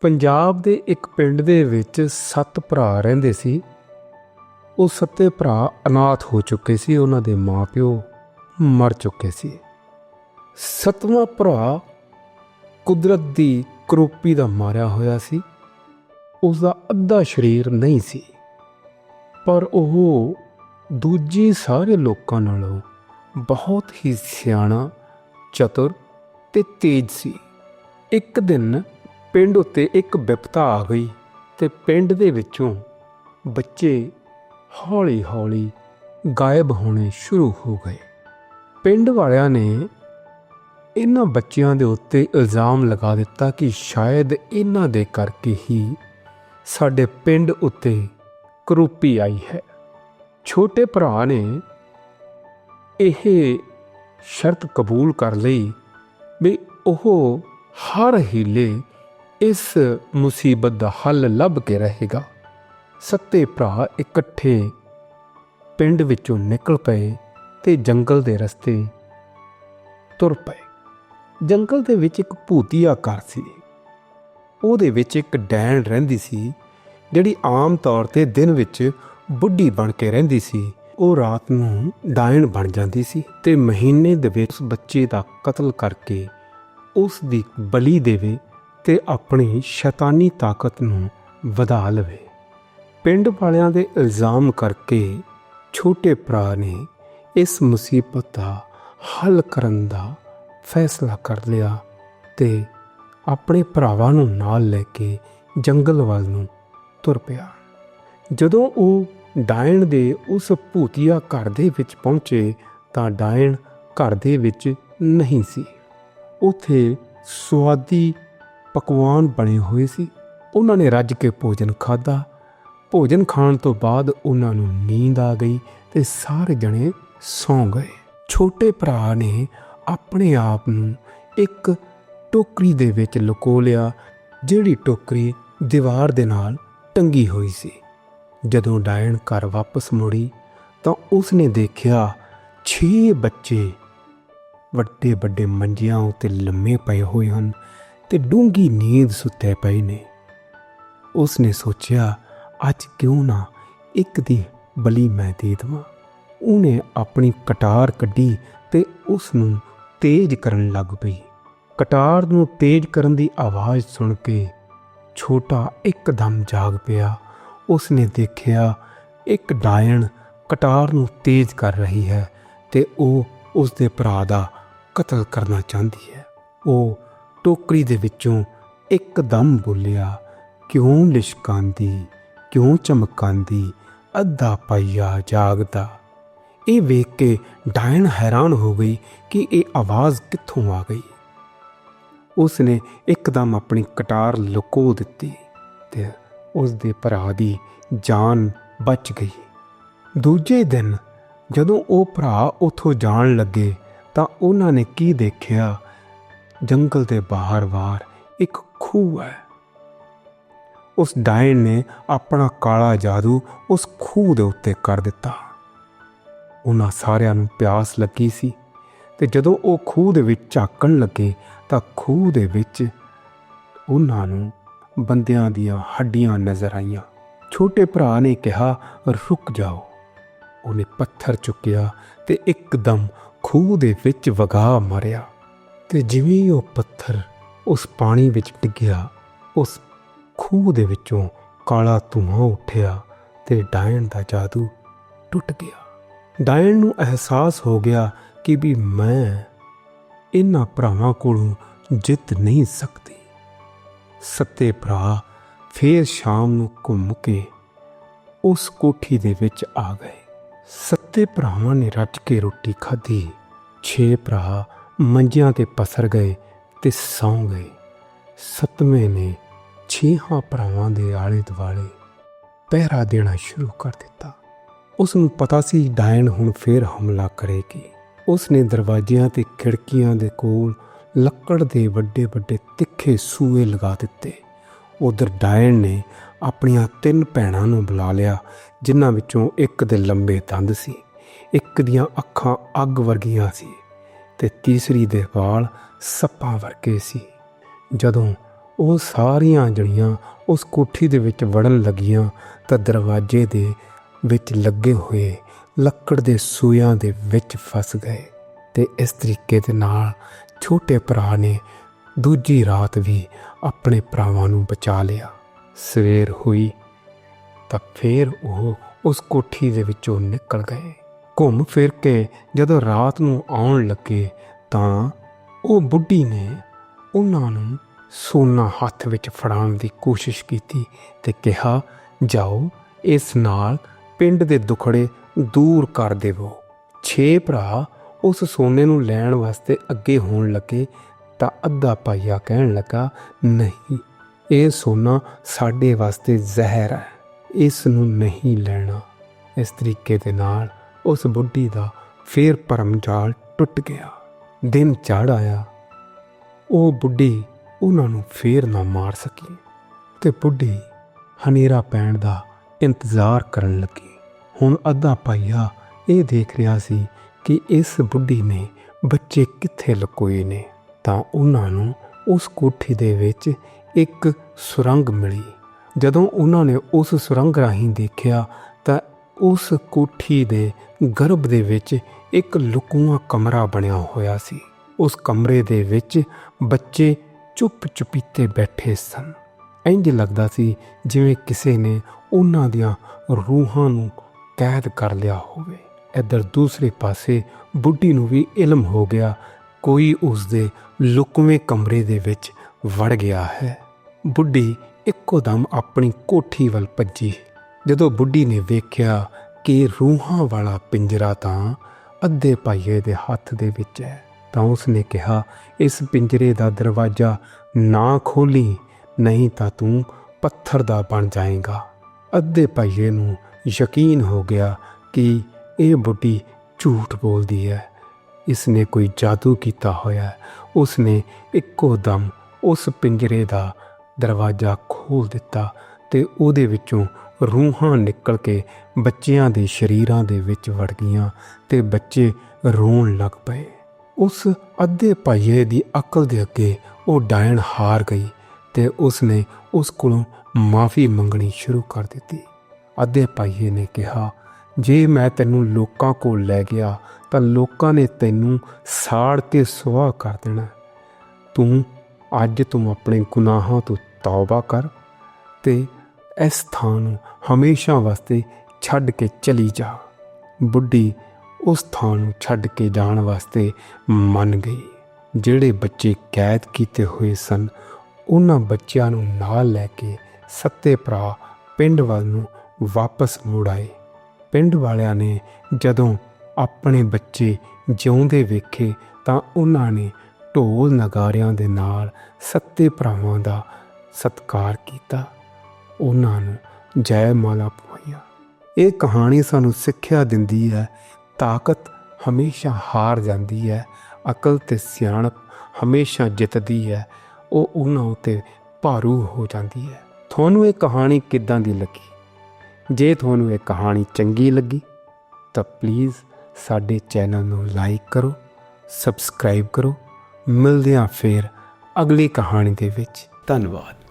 ਪੰਜਾਬ ਦੇ ਇੱਕ ਪਿੰਡ ਦੇ ਵਿੱਚ ਸੱਤ ਭਰਾ ਰਹਿੰਦੇ ਸੀ। ਉਹ ਸੱਤੇ ਭਰਾ ਅਨਾਥ ਹੋ ਚੁੱਕੇ ਸੀ, ਉਹਨਾਂ ਦੇ ਮਾਪਿਓ ਮਰ ਚੁੱਕੇ ਸੀ। ਸਤਵਾਂ ਭਰਾ ਕੁਦਰਤ ਦੀ ਕਰੋਪੀ ਦਾ ਮਾਰਿਆ ਹੋਇਆ ਸੀ। ਉਸ ਦਾ ਅੱਧਾ ਸਰੀਰ ਨਹੀਂ ਸੀ। ਪਰ ਉਹ ਦੂਜੇ ਸਾਰੇ ਲੋਕਾਂ ਨਾਲੋਂ ਬਹੁਤ ਹੀ ਸਿਆਣਾ, ਚਤੁਰ ਤੇ ਤੇਜ਼ ਸੀ। ਇੱਕ ਦਿਨ ਪਿੰਡ ਉੱਤੇ ਇੱਕ ਵਿਪਤਾ ਆ ਗਈ ਤੇ ਪਿੰਡ ਦੇ ਵਿੱਚੋਂ ਬੱਚੇ ਹੌਲੀ-ਹੌਲੀ ਗਾਇਬ ਹੋਣੇ ਸ਼ੁਰੂ ਹੋ ਗਏ। ਪਿੰਡ ਵਾਲਿਆਂ ਨੇ ਇਹਨਾਂ ਬੱਚਿਆਂ ਦੇ ਉੱਤੇ ਇਲਜ਼ਾਮ ਲਗਾ ਦਿੱਤਾ ਕਿ ਸ਼ਾਇਦ ਇਹਨਾਂ ਦੇ ਕਰਕੇ ਹੀ ਸਾਡੇ ਪਿੰਡ ਉੱਤੇ ਕਰੂਪੀ ਆਈ ਹੈ। ਛੋਟੇ ਭਰਾ ਨੇ ਇਹ ਸ਼ਰਤ ਕਬੂਲ ਕਰ ਲਈ ਵੀ ਉਹ ਹਰ ਹੀਲੇ ਇਸ ਮੁਸੀਬਤ ਦਾ ਹੱਲ ਲੱਭ ਕੇ ਰਹੇਗਾ। ਸੱਤੇ ਭਰਾ ਇਕੱਠੇ ਪਿੰਡ ਵਿੱਚੋਂ ਨਿਕਲ ਪਏ ਤੇ ਜੰਗਲ ਦੇ ਰਸਤੇ ਤੁਰ ਪਏ। ਜੰਗਲ ਦੇ ਵਿੱਚ ਇੱਕ ਭੂਤੀਆ ਘਰ ਸੀ। ਉਹਦੇ ਵਿੱਚ ਇੱਕ ਡੈਣ ਰਹਿੰਦੀ ਸੀ, ਜਿਹੜੀ ਆਮ ਤੌਰ ਤੇ ਦਿਨ ਵਿੱਚ ਬੁੱਢੀ ਬਣ ਕੇ ਰਹਿੰਦੀ ਸੀ। ਉਹ ਰਾਤ ਨੂੰ ਡਾਇਣ ਬਣ ਜਾਂਦੀ ਸੀ ਤੇ ਮਹੀਨੇ ਦੇ ਵਿੱਚ ਬੱਚੇ ਦਾ ਕਤਲ ਕਰਕੇ ਉਸ ਦੀ ਬਲੀ ਦੇਵੇ ਤੇ ਆਪਣੀ ਸ਼ੈਤਾਨੀ ਤਾਕਤ ਨੂੰ ਵਧਾ ਲਵੇ। ਪਿੰਡ ਵਾਲਿਆਂ ਦੇ ਇਲਜ਼ਾਮ ਕਰਕੇ ਛੋਟੇ ਭਰਾ ਨੇ ਇਸ ਮੁਸੀਬਤ ਦਾ ਹੱਲ ਕਰਨ ਦਾ ਫੈਸਲਾ ਕਰ ਲਿਆ ਤੇ ਆਪਣੇ ਭਰਾਵਾਂ ਨੂੰ ਨਾਲ ਲੈ ਕੇ ਜੰਗਲ ਵੱਲ ਨੂੰ ਤੁਰ ਪਿਆ। ਜਦੋਂ ਉਹ ਡਾਇਣ ਦੇ ਉਸ ਭੂਤੀਆ ਘਰ ਦੇ ਵਿੱਚ ਪਹੁੰਚੇ ਤਾਂ ਡਾਇਣ ਘਰ ਦੇ ਵਿੱਚ ਨਹੀਂ ਸੀ। ਉਥੇ ਸਵਾਦੀ ਪਕਵਾਨ ਬਣੇ ਹੋਏ ਸੀ। ਉਹਨਾਂ ਨੇ ਰੱਜ ਕੇ ਭੋਜਨ ਖਾਧਾ। ਭੋਜਨ ਖਾਣ ਤੋਂ ਬਾਅਦ ਉਹਨਾਂ ਨੂੰ ਨੀਂਦ ਆ ਗਈ ਤੇ ਸਾਰੇ ਜਣੇ ਸੌਂ ਗਏ। ਛੋਟੇ ਭਰਾ ਨੇ ਆਪਣੇ ਆਪ ਨੂੰ ਇੱਕ ਟੋਕਰੀ ਦੇ ਵਿੱਚ ਲੁਕੋ ਲਿਆ, ਜਿਹੜੀ ਟੋਕਰੀ ਦੀਵਾਰ ਦੇ ਨਾਲ ਟੰਗੀ ਹੋਈ ਸੀ। ਜਦੋਂ ਡਾਇਣ ਘਰ ਵਾਪਸ ਮੁੜੀ, ਤਾਂ ਉਸਨੇ ਦੇਖਿਆ 6 ਬੱਚੇ ਵੱਡੇ ਵੱਡੇ ਮੰਜਿਆਂ ਉੱਤੇ ਲੰਮੇ ਪਏ ਹੋਏ ਹਨ। ਤੇ ਡੂੰਗੀ ਨੀਂਦ ਸੁੱਤੇ ਪਏ ਨੇ। ਉਸ ਨੇ ਸੋਚਿਆ, ਅੱਜ ਕਿਉਂ ਨਾ ਇੱਕ ਦੀ ਬਲੀ ਮੈਂ ਦੇ ਦਵਾਂ। ਉਹਨੇ ਆਪਣੀ ਕਟਾਰ ਕੱਢੀ ਤੇ ਉਸ ਨੂੰ ਤੇਜ਼ ਕਰਨ ਲੱਗ ਪਈ। ਕਟਾਰ ਨੂੰ ਤੇਜ਼ ਕਰਨ ਦੀ ਆਵਾਜ਼ ਸੁਣ ਕੇ ਛੋਟਾ ਇੱਕਦਮ ਜਾਗ ਪਿਆ। ਉਸਨੇ ਦੇਖਿਆ, ਇੱਕ ਡਾਇਣ ਕਟਾਰ ਨੂੰ ਤੇਜ਼ ਕਰ ਰਹੀ ਹੈ ਤੇ ਉਹ ਉਸ ਦੇ ਭਰਾ ਦਾ ਕਤਲ ਕਰਨਾ ਚਾਹੁੰਦੀ ਹੈ। ਉਹ ਟੋਕਰੀ ਦੇ ਵਿੱਚੋਂ ਇੱਕਦਮ ਬੋਲਿਆ, ਕਿਉਂ ਲਿਸ਼ਕਾਂਦੀ? ਕਿਉਂ ਚਮਕਾਂਦੀ? ਅੱਧਾ ਪਈਆ ਜਾਗਦਾ। ਇਹ ਵੇਖ ਕੇ ਡਾਇਣ ਹੈਰਾਨ ਹੋ ਗਈ ਕਿ ਇਹ ਆਵਾਜ਼ ਕਿੱਥੋਂ ਆ ਗਈ। ਉਸਨੇ ਇੱਕਦਮ ਆਪਣੀ ਕਟਾਰ ਲੁਕੋ ਦਿੱਤੀ ਤੇ ਉਸ ਦੇ ਭਰਾ ਦੀ ਜਾਨ ਬਚ ਗਈ। ਦੂਜੇ ਦਿਨ ਜਦੋਂ ਉਹ ਭਰਾ ਉਥੋਂ ਜਾਣ ਲੱਗੇ ਤਾਂ ਉਹਨਾਂ ਨੇ ਕੀ ਦੇਖਿਆ? ਜੰਗਲ ਦੇ ਬਾਹਰ ਵਾਰ ਇੱਕ ਖੂਹ ਹੈ। ਉਸ ਡਾਇਣ ਨੇ ਆਪਣਾ ਕਾਲਾ ਜਾਦੂ ਉਸ ਖੂਹ ਦੇ ਉੱਤੇ ਕਰ ਦਿੱਤਾ। ਉਹਨਾਂ ਸਾਰਿਆਂ ਨੂੰ ਪਿਆਸ ਲੱਗੀ ਸੀ ਤੇ ਜਦੋਂ ਉਹ ਖੂਹ ਦੇ ਵਿੱਚ ਝਾਕਣ ਲੱਗੇ ਤਾਂ ਖੂਹ ਦੇ ਵਿੱਚ ਉਹਨਾਂ ਨੂੰ ਬੰਦਿਆਂ ਦੀਆਂ ਹੱਡੀਆਂ ਨਜ਼ਰ ਆਈਆਂ। ਛੋਟੇ ਭਰਾ ਨੇ ਕਿਹਾ, ਰੁਕ ਜਾਓ। ਉਹਨੇ ਪੱਥਰ ਚੁੱਕਿਆ ਤੇ ਇੱਕਦਮ ਖੂਹ ਦੇ ਵਿੱਚ ਵਗਾ ਮਾਰਿਆ। ਤੇ ਜਿਵੇਂ ਹੀ ਉਹ ਪੱਥਰ ਉਸ ਪਾਣੀ ਵਿੱਚ ਡਿੱਗਿਆ, ਉਸ ਖੂਹ ਦੇ ਵਿੱਚੋਂ ਕਾਲਾ ਧੂਆਂ ਉੱਠਿਆ ਤੇ ਡਾਇਣ ਦਾ ਜਾਦੂ ਟੁੱਟ ਗਿਆ। ਡਾਇਣ ਨੂੰ ਅਹਿਸਾਸ ਹੋ ਗਿਆ ਕਿ ਵੀ ਮੈਂ ਇਹਨਾਂ ਭਰਾਵਾਂ ਕੋਲੋਂ ਜਿੱਤ ਨਹੀਂ ਸਕਦੀ। ਸੱਤੇ ਭਰਾ ਫੇਰ ਸ਼ਾਮ ਨੂੰ ਘੁੰਮ ਕੇ ਉਸ ਕੋਠੀ ਦੇ ਵਿੱਚ ਆ ਗਏ। ਸੱਤੇ ਭਰਾਵਾਂ ਨੇ ਰੱਜ ਕੇ ਰੋਟੀ ਖਾਧੀ, ਛੇ ਭਰਾ ਮੰਜਿਆਂ ਤੇ ਪਸਰ ਗਏ ਤੇ ਸੌਂ ਗਏ। ਸਤਵੇਂ ਨੇ ਛੇਹਾਂ ਭਰਾਵਾਂ ਦੇ ਆਲੇ ਦੁਆਲੇ ਪਹਿਰਾ ਦੇਣਾ ਸ਼ੁਰੂ ਕਰ ਦਿੱਤਾ। ਉਸ ਨੂੰ ਪਤਾ ਸੀ ਡਾਇਨ ਹੁਣ ਫੇਰ ਹਮਲਾ ਕਰੇਗੀ। ਉਸ ਨੇ ਦਰਵਾਜ਼ਿਆਂ ਤੇ ਖਿੜਕੀਆਂ ਦੇ ਕੋਲ ਲੱਕੜ ਦੇ ਵੱਡੇ ਵੱਡੇ ਤਿੱਖੇ ਸੂਏ ਲਗਾ ਦਿੱਤੇ। ਉਧਰ ਡਾਇਨ ਨੇ ਆਪਣੀਆਂ ਤਿੰਨ ਭੈਣਾਂ ਨੂੰ ਬੁਲਾ ਲਿਆ, ਜਿਨ੍ਹਾਂ ਵਿੱਚੋਂ ਇੱਕ ਦੇ ਲੰਬੇ ਦੰਦ ਸੀ, ਇੱਕ ਦੀਆਂ ਅੱਖਾਂ ਅੱਗ ਵਰਗੀਆਂ ਸੀ। ਤੇ ਤੀਸਰੀ ਦੇ ਵਾਲ ਸੱਪਾਂ ਵਰਗੇ ਸੀ। ਜਦੋਂ ਉਹ ਸਾਰੀਆਂ ਜਣੀਆਂ ਉਸ ਕੋਠੀ ਦੇ ਵਿੱਚ ਵੜਨ ਲੱਗੀਆਂ ਤਾਂ ਦਰਵਾਜ਼ੇ ਦੇ ਵਿੱਚ ਲੱਗੇ ਹੋਏ ਲੱਕੜ ਦੇ ਸੂਆਂ ਦੇ ਵਿੱਚ ਫਸ ਗਏ ਤੇ ਇਸ ਤਰੀਕੇ ਦੇ ਨਾਲ ਛੋਟੇ ਭਰਾ ਨੇ ਦੂਜੀ ਰਾਤ ਵੀ ਆਪਣੇ ਭਰਾਵਾਂ ਨੂੰ ਬਚਾ ਲਿਆ। ਸਵੇਰ ਹੋਈ ਤਾਂ ਫੇਰ ਉਹ ਉਸ ਕੋਠੀ ਦੇ ਵਿੱਚੋਂ ਨਿਕਲ ਗਏ। ਘੁੰਮ ਫਿਰ ਕੇ ਜਦੋਂ ਰਾਤ ਨੂੰ ਆਉਣ ਲੱਗੇ ਤਾਂ ਉਹ ਬੁੱਢੀ ਨੇ ਉਹਨਾਂ ਨੂੰ ਸੋਨਾ ਹੱਥ ਵਿੱਚ ਫੜਾਉਣ ਦੀ ਕੋਸ਼ਿਸ਼ ਕੀਤੀ ਤੇ ਕਿਹਾ, ਜਾਓ, ਇਸ ਨਾਲ ਪਿੰਡ ਦੇ ਦੁਖੜੇ ਦੂਰ ਕਰ ਦੇਵੋ। ਛੇ ਭਰਾ ਉਸ ਸੋਨੇ ਨੂੰ ਲੈਣ ਵਾਸਤੇ ਅੱਗੇ ਹੋਣ ਲੱਗੇ ਤਾਂ ਅੱਧਾ ਭਾਈਆ ਕਹਿਣ ਲੱਗਾ, ਨਹੀਂ, ਇਹ ਸੋਨਾ ਸਾਡੇ ਵਾਸਤੇ ਜ਼ਹਿਰ ਹੈ। ਇਸ ਨੂੰ ਨਹੀਂ ਲੈਣਾ। ਇਸ ਤਰੀਕੇ ਦੇ ਨਾਲ ਉਸ ਬੁੱਢੀ ਦਾ ਫੇਰ ਭਰਮ ਜਾਲ ਟੁੱਟ ਗਿਆ। ਦਿਨ ਚੜ ਆਇਆ। ਉਹ ਬੁੱਢੀ ਉਹਨਾਂ ਨੂੰ ਫੇਰ ਨਾ ਮਾਰ ਸਕੀ ਤੇ ਬੁੱਢੀ ਹਨੇਰਾ ਪੈਣ ਦਾ ਇੰਤਜ਼ਾਰ ਕਰਨ ਲੱਗੀ। ਹੁਣ ਅੱਧਾ ਭਾਈਆ ਇਹ ਦੇਖ ਰਿਹਾ ਸੀ ਕਿ ਇਸ ਬੁੱਢੀ ਨੇ ਬੱਚੇ ਕਿੱਥੇ ਲੁਕੋਏ ਨੇ, ਤਾਂ ਉਹਨਾਂ ਨੂੰ ਉਸ ਕੋਠੀ ਦੇ ਵਿੱਚ ਇੱਕ ਸੁਰੰਗ ਮਿਲੀ। ਜਦੋਂ ਉਹਨਾਂ ਨੇ ਉਸ ਸੁਰੰਗ ਰਾਹੀਂ ਦੇਖਿਆ ਉਸ ਕੋਠੀ ਦੇ ਗਰਭ ਦੇ ਵਿੱਚ ਇੱਕ ਲੁਕੂਆ ਕਮਰਾ ਬਣਿਆ ਹੋਇਆ ਸੀ। ਉਸ ਕਮਰੇ ਦੇ ਵਿੱਚ ਬੱਚੇ ਚੁੱਪ ਚੁਪੀਤੇ ਬੈਠੇ ਸਨ। ਇੰਜ ਲੱਗਦਾ ਸੀ ਜਿਵੇਂ ਕਿਸੇ ਨੇ ਉਹਨਾਂ ਦੀਆਂ ਰੂਹਾਂ ਨੂੰ ਕੈਦ ਕਰ ਲਿਆ ਹੋਵੇ। ਇੱਧਰ ਦੂਸਰੇ ਪਾਸੇ ਬੁੱਢੀ ਨੂੰ ਵੀ ਇਲਮ ਹੋ ਗਿਆ। ਕੋਈ ਉਸ ਦੇ ਲੁਕਵੇਂ ਕਮਰੇ ਦੇ ਵਿੱਚ ਵੜ ਗਿਆ ਹੈ। ਬੁੱਢੀ ਇੱਕੋ ਦਮ ਆਪਣੀ ਕੋਠੀ ਵੱਲ ਭੱਜੀ ਜਦੋਂ ਬੁੱਢੀ ਨੇ ਵੇਖਿਆ ਕਿ ਰੂਹਾਂ ਵਾਲਾ ਪਿੰਜਰਾ ਤਾਂ ਅੱਧੇ ਭਾਈਏ ਦੇ ਹੱਥ ਦੇ ਵਿੱਚ ਹੈ, ਤਾਂ ਉਸ ਨੇ ਕਿਹਾ, ਇਸ ਪਿੰਜਰੇ ਦਾ ਦਰਵਾਜ਼ਾ ਨਾ ਖੋਲੀ, ਨਹੀਂ ਤਾਂ ਤੂੰ ਪੱਥਰ ਦਾ ਬਣ ਜਾਏਗਾ। ਅੱਧੇ ਭਾਈਏ ਨੂੰ ਯਕੀਨ ਹੋ ਗਿਆ ਕਿ ਇਹ ਬੁੱਢੀ ਝੂਠ ਬੋਲਦੀ ਹੈ। ਇਸ ਨੇ ਕੋਈ ਜਾਦੂ ਕੀਤਾ ਹੋਇਆ ਹੈ। ਉਸ ਨੇ ਇੱਕੋ ਦਮ ਉਸ ਪਿੰਜਰੇ ਦਾ ਦਰਵਾਜ਼ਾ ਖੋਲ ਦਿੱਤਾ ਤੇ ਉਹਦੇ ਵਿੱਚੋਂ ਰੂਹਾਂ ਨਿਕਲ ਕੇ ਬੱਚਿਆਂ ਦੇ ਸ਼ਰੀਰਾਂ ਦੇ ਵਿੱਚ ਵੜ ਗਈਆਂ ਤੇ ਬੱਚੇ ਰੋਣ ਲੱਗ ਪਏ। ਉਸ ਅੱਧੇ ਭਾਈਏ ਦੀ ਅਕਲ ਦੇ ਅੱਗੇ ਉਹ ਡਾਇਣ ਹਾਰ ਗਈ ਤੇ ਉਸ ਨੇ ਉਸ ਕੋਲੋਂ ਮਾਫੀ ਮੰਗਣੀ ਸ਼ੁਰੂ ਕਰ ਦਿੱਤੀ। ਅੱਧੇ ਭਾਈਏ ਨੇ ਕਿਹਾ, ਜੇ ਮੈਂ ਤੈਨੂੰ ਲੋਕਾਂ ਕੋਲ ਲੈ ਗਿਆ, ਤਾਂ ਲੋਕਾਂ ਨੇ ਤੈਨੂੰ ਸਾੜ ਕੇ ਸੁਆਹ ਕਰ ਦੇਣਾ। ਤੂੰ ਅੱਜ ਤੂੰ ਆਪਣੇ ਗੁਨਾਹਾਂ ਤੋਂ ਤੌਬਾ ਕਰ ਤੇ ਇਸ ਥਾਂ ਨੂੰ ਹਮੇਸ਼ਾ ਵਾਸਤੇ ਛੱਡ ਕੇ ਚਲੀ ਜਾ। ਬੁੱਢੀ ਉਸ ਥਾਂ ਨੂੰ ਛੱਡ ਕੇ ਜਾਣ ਵਾਸਤੇ ਮੰਨ ਗਈ। ਜਿਹੜੇ ਬੱਚੇ ਕੈਦ ਕੀਤੇ ਹੋਏ ਸਨ, ਉਹਨਾਂ ਬੱਚਿਆਂ ਨੂੰ ਨਾਲ ਲੈ ਕੇ ਸੱਤੇ ਭਰਾ ਪਿੰਡ ਵੱਲ ਨੂੰ ਵਾਪਸ ਮੁੜ ਆਏ। ਪਿੰਡ ਵਾਲਿਆਂ ਨੇ ਜਦੋਂ ਆਪਣੇ ਬੱਚੇ ਜਿਉਂਦੇ ਵੇਖੇ, ਤਾਂ ਉਹਨਾਂ ਨੇ ਢੋਲ ਨਗਾਰਿਆਂ ਦੇ ਨਾਲ ਸੱਤੇ ਭਰਾਵਾਂ ਦਾ ਸਤਿਕਾਰ ਕੀਤਾ। ਉਹਨਾਂ ਨੂੰ ਜੈ ਮਾਲਾ ਪਵਾਈਆਂ ਇਹ ਕਹਾਣੀ ਸਾਨੂੰ ਸਿੱਖਿਆ ਦਿੰਦੀ ਹੈ, ਤਾਕਤ ਹਮੇਸ਼ਾ ਹਾਰ ਜਾਂਦੀ ਹੈ, ਅਕਲ ਤੇ ਸਿਆਣਪ ਹਮੇਸ਼ਾ ਜਿੱਤਦੀ ਹੈ, ਉਹ ਉਹਨਾਂ ਉਤੇ ਭਾਰੂ ਹੋ ਜਾਂਦੀ ਹੈ। ਤੁਹਾਨੂੰ ਇਹ ਕਹਾਣੀ ਕਿੱਦਾਂ ਦੀ ਲੱਗੀ? ਜੇ ਤੁਹਾਨੂੰ ਇਹ ਕਹਾਣੀ ਚੰਗੀ ਲੱਗੀ, ਤਾਂ ਪਲੀਜ਼ ਸਾਡੇ ਚੈਨਲ ਨੂੰ ਲਾਈਕ ਕਰੋ ਸਬਸਕ੍ਰਾਈਬ ਕਰੋ। ਮਿਲਦੇ ਹਾਂ ਫੇਰ ਅਗਲੀ ਕਹਾਣੀ ਦੇ ਵਿੱਚ। ਧੰਨਵਾਦ।